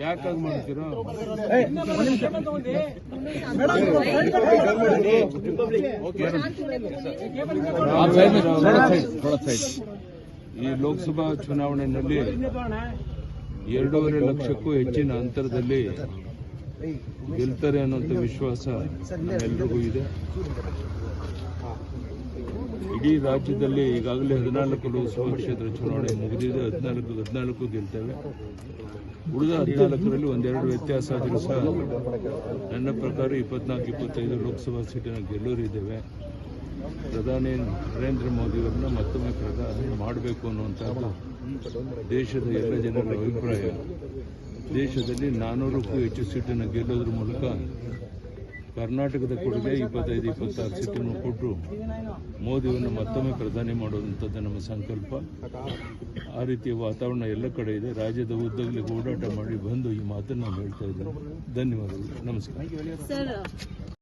ಯಾಕಾಗ್ ಮಾಡ್ತೀರೋ ಈ ಲೋಕಸಭಾ ಚುನಾವಣೆಯಲ್ಲಿ ಎರಡೂವರೆ ಲಕ್ಷಕ್ಕೂ ಹೆಚ್ಚಿನ ಅಂತರದಲ್ಲಿ ಗೆಲ್ತಾರೆ ಅನ್ನೋಂಥ ವಿಶ್ವಾಸ ನಮ್ಮೆಲ್ರಿಗೂ ಇದೆ. ಇಡೀ ರಾಜ್ಯದಲ್ಲಿ ಈಗಾಗಲೇ ಹದಿನಾಲ್ಕು ಲೋಕಸಭಾ ಕ್ಷೇತ್ರ ಚುನಾವಣೆ ಮುಗಿದಿದೆ. ಹದಿನಾಲ್ಕು ಹದಿನಾಲ್ಕು ಗೆಲ್ತೇವೆ. ಉಳಿದ ಹದಿನಾಲ್ಕರಲ್ಲಿ ಒಂದೆರಡು ವ್ಯತ್ಯಾಸ ಆದರೂ ಸಹ ನನ್ನ ಪ್ರಕಾರ ಇಪ್ಪತ್ನಾಲ್ಕು, ಇಪ್ಪತ್ತೈದು ಲೋಕಸಭಾ ಸೀಟಿನ ಗೆಲ್ಲೋರಿದ್ದೇವೆ. ಪ್ರಧಾನಿ ನರೇಂದ್ರ ಮೋದಿಯವರನ್ನ ಮತ್ತೊಮ್ಮೆ ಪ್ರಧಾನಿ ಮಾಡಬೇಕು ಅನ್ನುವಂಥದ್ದು ದೇಶದ ಎಲ್ಲ ಜನರ ಅಭಿಪ್ರಾಯ. ದೇಶದಲ್ಲಿ ನಾನ್ನೂರಕ್ಕೂ ಹೆಚ್ಚು ಸೀಟನ್ನು ಗೆಲ್ಲೋದ್ರ ಮೂಲಕ ಕರ್ನಾಟಕದ ಕೊಡುಗೆ ಇಪ್ಪತ್ತೈದು, ಇಪ್ಪತ್ತಾರು ಸೀಟನ್ನು ಕೊಟ್ಟು ಮೋದಿಯನ್ನು ಮತ್ತೊಮ್ಮೆ ಪ್ರಧಾನಿ ಮಾಡುವಂಥದ್ದು ನಮ್ಮ ಸಂಕಲ್ಪ. ಆ ರೀತಿಯ ವಾತಾವರಣ ಎಲ್ಲ ಕಡೆ ಇದೆ. ರಾಜ್ಯದ ಉದ್ದಗಲಿಗೆ ಓಡಾಟ ಮಾಡಿ ಬಂದು ಈ ಮಾತನ್ನು ನಾವು ಹೇಳ್ತಾ ಇದ್ದೇವೆ ಧನ್ಯವಾದಗಳು. ನಮಸ್ಕಾರ.